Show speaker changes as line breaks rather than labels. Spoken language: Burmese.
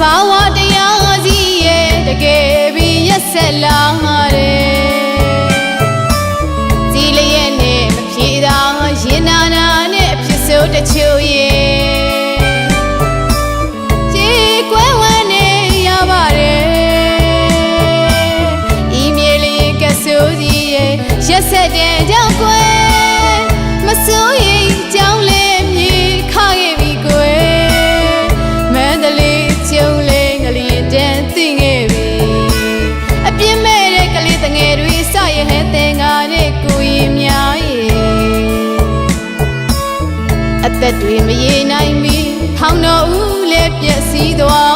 ဘာဝတရားစီရဲ့တကယ်ပြီးရက်ဆက်လာတယ်ဒီလျက်နဲ့မပြေတာရင်နာနာနဲ့အဖြစ်ဆိုးတချို့ရဲ့ရက်ဆက်တဲ့ကြောင့်ကွယ်မစိုးရိမ်ကြောင်းလေ သက်တွေမရေနိုင်ပြီထောင်တော်ဦးလည်းပျက်စီးသွား